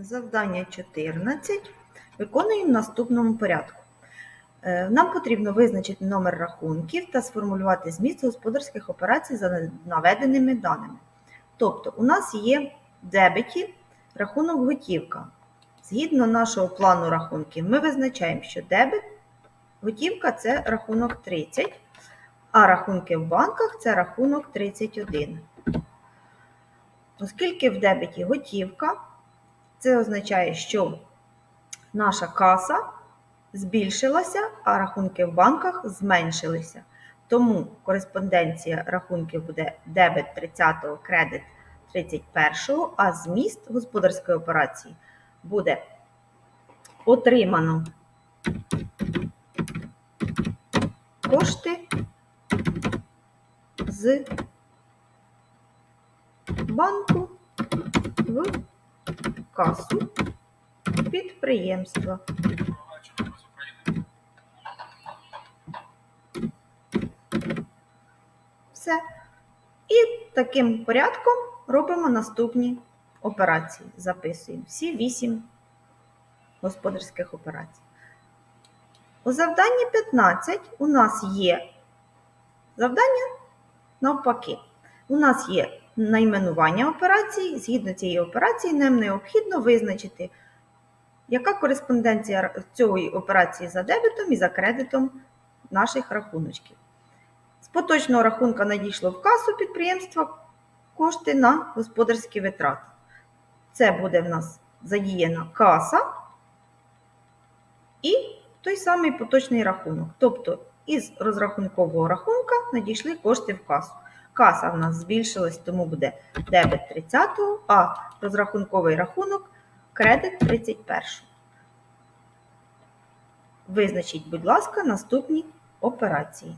Завдання 14 виконуємо в наступному порядку. Е, Нам потрібно визначити номер рахунків та сформулювати зміст господарських операцій за наведеними даними. Тобто, у нас є дебеті рахунок готівка. Згідно нашого плану рахунків, ми визначаємо, що дебет готівка це рахунок 30, а рахунки в банках це рахунок 31. Оскільки в дебеті готівка, це означає, що наша каса збільшилася, а рахунки в банках зменшилися. Тому кореспонденція рахунків буде дебет 30-го, кредит 31-го, а зміст господарської операції буде отримано кошти з банку в касу підприємства. Все. І таким порядком робимо наступні операції. Записуємо всі вісім господарських операцій. У завданні 15 у нас є завдання навпаки. У нас є найменування операції. Згідно цієї операції, нам необхідно визначити, яка кореспонденція цієї операції за дебетом і за кредитом наших рахуночків. З поточного рахунка надійшло в касу підприємства кошти на господарські витрати. Це буде в нас задіяна каса і той самий поточний рахунок. Тобто із розрахункового рахунка надійшли кошти в касу. Каса в нас збільшилась, тому буде дебет 30-го, а розрахунковий рахунок кредит 31-го. Визначіть, будь ласка, наступні операції.